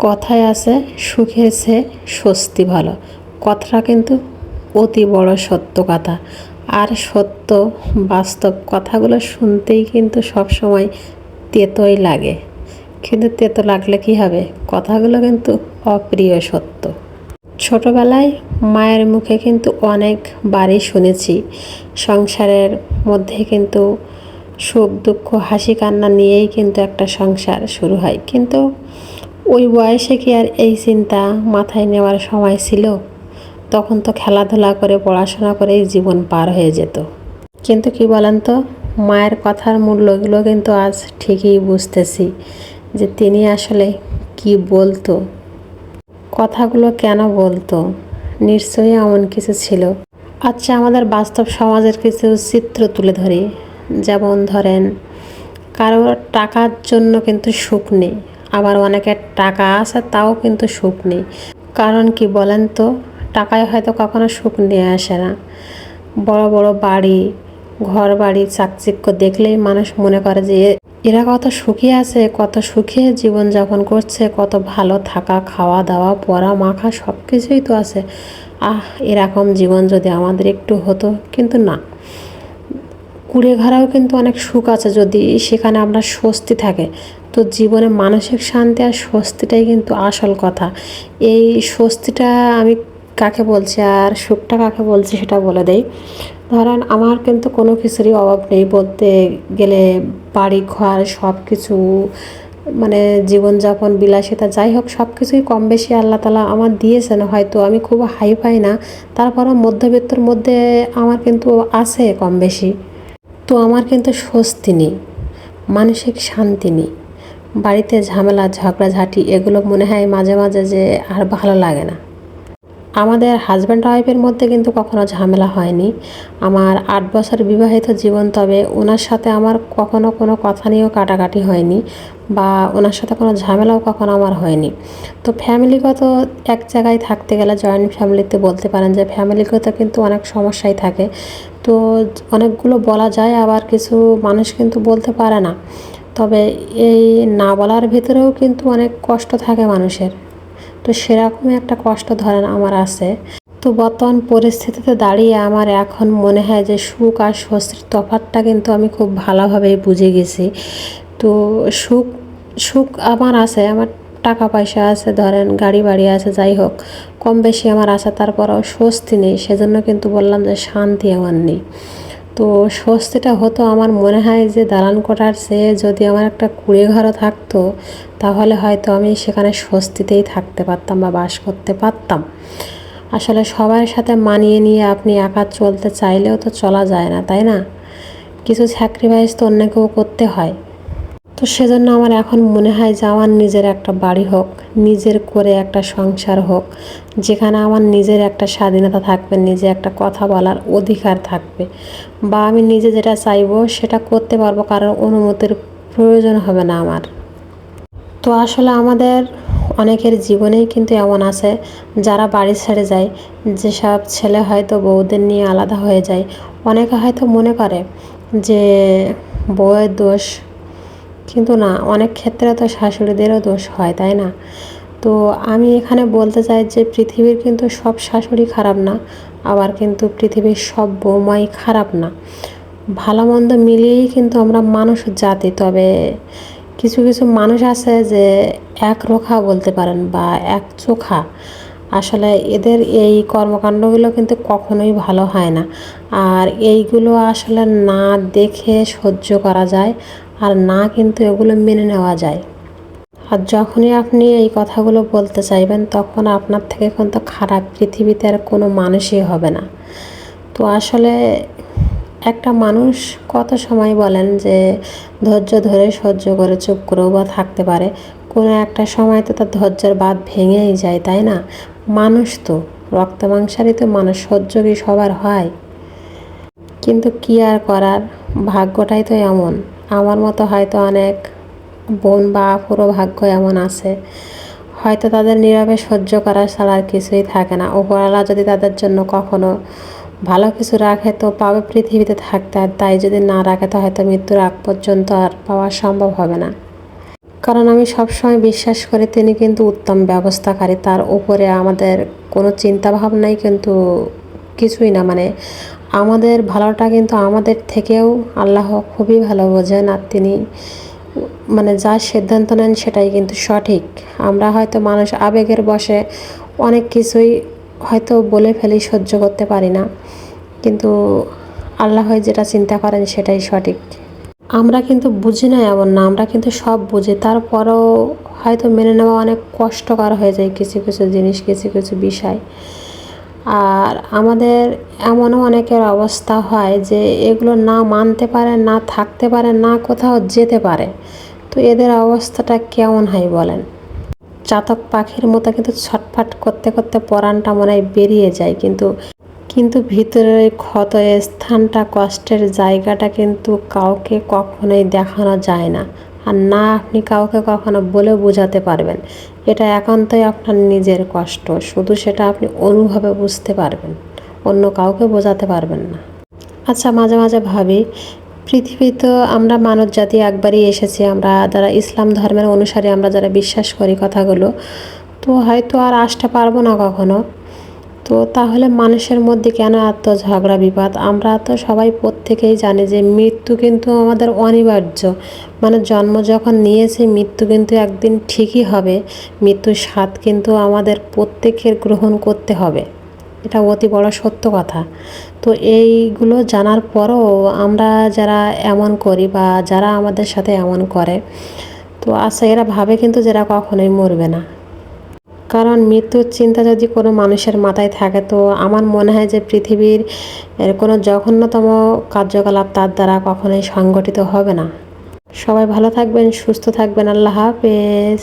কথায় আছে সুখের সে স্বস্তি ভালো। কথাটা কিন্তু অতি বড় সত্য কথা। আর সত্য বাস্তব কথাগুলো শুনতেই কিন্তু সব সময় তেতোই লাগে। কিন্তু তেতো লাগলে কি হবে? কথাগুলো কিন্তু অপ্রিয় সত্য। ছোটবেলায় মায়ের মুখে কিন্তু অনেক বাড়ি শুনেছি, সংসারের মধ্যে কিন্তু সুখ দুঃখ, হাসি কান্না নিয়েই কিন্তু একটা সংসার শুরু হয়। কিন্তু ওই বয়সে কি আর এই চিন্তা মাথায় নেওয়ার সময় ছিল? তখন তো খেলাধুলা করে, পড়াশোনা করেই জীবন পার হয়ে যেত। কিন্তু কি বলেন তো, মায়ের কথার মূল্যগুলো কিন্তু আজ ঠিকই বুঝতেছি যে তিনি আসলে কি বলতো। কথাগুলো কেন বলতো? নিশ্চয়ই এমন কিছু ছিল। আচ্ছা আমাদের বাস্তব সমাজের কিছু চিত্র তুলে ধরি। যেমন ধরেন, কারোর টাকার জন্য কিন্তু সুখ নেই আবার অনেকের টাকা আছে, তাও কিন্তু সুখ নেই। কারণ কি বলেন তো, টাকায় হয়তো কখনো সুখ নিয়ে আসে না। বড় বড় বাড়ি, ঘর বাড়ি, চাকচিক্য দেখলেই মানুষ মনে করে যে, এরা কত সুখী আছে, কত সুখে জীবনযাপন করছে, কত ভালো থাকা, খাওয়া দাওয়া পড়া মাখা সব কিছুই তো আছে। আহ, এরকম জীবন যদি আমাদের একটু হতো, কিন্তু না। কুড়ে ঘরাও কিন্তু অনেক সুখ আছে যদি সেখানে আমরা স্বস্তি থাকে। তো জীবনে মানসিক শান্তি আর স্বস্তিটাই কিন্তু আসল কথা। এই স্বস্তিটা আমি কাকে বলছি আর সুখটা কাকে বলছি সেটা বলে দেই। ধরেন আমার কিন্তু কোনো কিছুরই অভাব নেই বলতে গেলে বাড়ি ঘর সব কিছু মানে জীবনযাপন, বিলাসিতা যাই হোক সব কিছুই কম বেশি আল্লাহ তালা আমার দিয়েছেন হয়তো, আমি খুব হাই পাই না। তারপরও মধ্যবিত্তর মধ্যে আমার কিন্তু আছে কম বেশি। তো আমার কিন্তু স্বস্তি নেই, মানসিক শান্তি নেই। বাড়িতে ঝামেলা, ঝগড়াঝাটি, এগুলো মনে হয় মাঝে মাঝে যে আর ভালো লাগে না। আমাদের হাজব্যান্ড ওয়াইফের মধ্যে কিন্তু কখনো ঝামেলা হয়নি। আমার আট বছর বিবাহিত জীবন, তবে ওনার সাথে আমার কখনো কোনো কথা নিয়েও কাটাকাটি হয়নি বা ওনার সাথে কোনো ঝামেলাও কখনো আমার হয়নি। তো ফ্যামিলিগত এক জায়গায় থাকতে গেলে জয়েন্ট ফ্যামিলিতে বলতে পারেন যে ফ্যামিলিগত কিন্তু অনেক সমস্যাই থাকে। তো অনেকগুলো বলা যায়, আবার কিছু মানুষ কিন্তু বলতে পারে না। তবে এই না বলার ভিতরেও কিন্তু অনেক কষ্ট থাকে মানুষের। তো সেরকমই একটা কষ্ট ধরেন আমার আছে। তো বর্তমান পরিস্থিতিতে দাঁড়িয়ে আমার এখন মনে হয় যে সুখ আর স্বস্তির তফাৎটা কিন্তু আমি খুব ভালোভাবেই বুঝে গেছি। তো সুখ সুখ আমার আছে, আমার টাকা পয়সা আছে, ধরেন গাড়ি বাড়ি আছে, যাই হোক, কম বেশি আমার আছে, তারপরেও স্বস্তি নেই। সেজন্য কিন্তু বললাম যে শান্তি আমার নেই। তো স্বস্তিটা হতো, আমার মনে হয় যে দালান কোটার চেয়ে যদি আমার একটা কুড়ে ঘরও থাকতো, তাহলে হয়তো আমি সেখানে স্বস্তিতেই থাকতে পারতাম বা বাস করতে পারতাম। আসলে সবার সাথে মানিয়ে নিয়ে আপনি একা চলতে চাইলেও তো চলা যায় না, তাই না? কিছু স্যাক্রিফাইস তো অন্যকেও করতে হয়। তো সেজন্য আমার এখন মনে হয় যে আমার নিজের একটা বাড়ি হোক, নিজের করে একটা সংসার হোক, যেখানে আমার নিজের একটা স্বাধীনতা থাকবে, নিজে একটা কথা বলার অধিকার থাকবে। বা আমি নিজে যেটা চাইব সেটা করতে পারব কারোর অনুমতির প্রয়োজন হবে না আমার। তো আসলে আমাদের অনেকের জীবনেই কিন্তু এমন আছে, যারা বাড়ি ছেড়ে যায়, যেসব ছেলে হয়তো বউদের নিয়ে আলাদা হয়ে যায়। অনেকে হয়তো মনে করে যে বউয়ের দোষ কিন্তু না, অনেক ক্ষেত্রে তো শাশুড়িদেরও দোষ হয়, তাই না? তো আমি এখানে বলতে চাই যে পৃথিবীর কিন্তু সব শাশুড়ি খারাপ না, আবার কিন্তু পৃথিবীর সব বৌমাই খারাপ না। ভালো মন্দ মিলিয়েই কিন্তু আমরা মানুষ জাতি, তবে কিছু কিছু মানুষ আছে যে এক রোখা বলতে পারেন বা এক চোখা। আসলে এদের এই কর্মকাণ্ডগুলো কিন্তু কখনোই ভালো হয় না, আর এইগুলো আসলে না দেখে সহ্য করা যায় আর না কিন্তু এগুলো মেনে নেওয়া যায়। আর যখনই আপনি এই কথাগুলো বলতে চাইবেন, তখন আপনার থেকে কিন্তু খারাপ পৃথিবীতে আর কোনো মানুষই হবে না। তো আসলে একটা মানুষ কত সময় বলেন যে, ধৈর্য ধরে সহ্য করে চুপ করেও বা থাকতে পারে? কোনো একটা সময় তো তার ধৈর্যের বাদ ভেঙেই যায়, তাই না? মানুষ তো রক্ত মাংসারই তো মানুষ, সহ্য কি সবার হয়? কিন্তু কি আর করার? ভাগ্যটাই তো এমন। আমার মতো হয়তো অনেক বোন বা পুরো ভাগ্য এমন আছে। হয়তো তাদের নীরবে সহ্য করা ছাড়া আর কিছুই থাকে না। ওপরওয়ালা যদি তাদের জন্য কখনো ভালো কিছু রাখে, তো পাবে পৃথিবীতে থাকতে। আর তাই যদি না রাখে, তো হয়তো মৃত্যুর আগ পর্যন্ত আর পাওয়া সম্ভব হবে না। কারণ আমি সবসময় বিশ্বাস করি, তিনি কিন্তু উত্তম ব্যবস্থাকারী। তার উপরে আমাদের কোনো চিন্তা ভাবনাই কিন্তু কিছুই না। মানে আমাদের ভালোটা কিন্তু আমাদের থেকেও আল্লাহ খুবই ভালো বোঝেন আর তিনি মানে যা সিদ্ধান্ত নেন সেটাই কিন্তু সঠিক। আমরা হয়তো মানুষ আবেগের বসে অনেক কিছুই হয়তো বলে ফেলি, সহ্য করতে পারি না। কিন্তু আল্লাহ যেটা চিন্তা করেন সেটাই সঠিক। আমরা কিন্তু বুঝি না এমন না, আমরা কিন্তু সব বুঝি। তারপরেও হয়তো মেনে নেওয়া অনেক কষ্টকর হয়ে যায় কিছু কিছু জিনিস, কিছু কিছু বিষয়। আর আমাদের এমনও অনেকের অবস্থা হয় যে এগুলো না মানতে পারে, না থাকতে পারে, না কোথাও যেতে পারে। তো এদের অবস্থাটা কেমন হয় বলেন? চাতক পাখির মতো কিন্তু ছটফট করতে করতে পরাণটা মনে হয় বেরিয়ে যায়, কিন্তু কিন্তু ভিতরের ক্ষত স্থানটা, কষ্টের জায়গাটা কিন্তু কাউকে কখনোই দেখানো যায় না। আর না আপনি কাউকে কখনো বলে বোঝাতে পারবেন। এটা একান্তই আপনার নিজের কষ্ট। শুধু সেটা আপনি অনুভবে বুঝতে পারবেন। অন্য কাউকে বোঝাতে পারবেন না। আচ্ছা মাঝে মাঝে ভাবি পৃথিবী তো আমরা মানব জাতি একবারই এসেছি। আমরা যারা ইসলাম ধর্মের অনুসারে, আমরা যারা বিশ্বাস করি কথাগুলো, তো হয়তো আর আসতে পারব না কখনো। তো তাহলে মানুষের মধ্যে কেন এত ঝগড়া, বিবাদ? আমরা তো সবাই প্রত্যেকেই জানি যে মৃত্যু কিন্তু আমাদের অনিবার্য। মানে জন্ম যখন নিয়েছি, মৃত্যু কিন্তু একদিন ঠিকই হবে। মৃত্যুর স্বাদ কিন্তু আমাদের প্রত্যেকের গ্রহণ করতে হবে। এটা অতি বড় সত্য কথা। তো এইগুলো জানার পরও আমরা যারা এমন করি বা যারা আমাদের সাথে এমন করে, তো আচ্ছা এরা ভাবে কিন্তু যারা কখনোই মরবে না। কারণ মৃত্যুর চিন্তা যদি কোনো মানুষের মাথায় থাকে, তো আমার মনে হয় যে পৃথিবীর, এর কোনো জঘন্যতম কার্যকলাপ তার দ্বারা কখনোই সংগঠিত হবে না। সবাই ভালো থাকবেন, সুস্থ থাকবেন, আল্লাহ হাফেজ।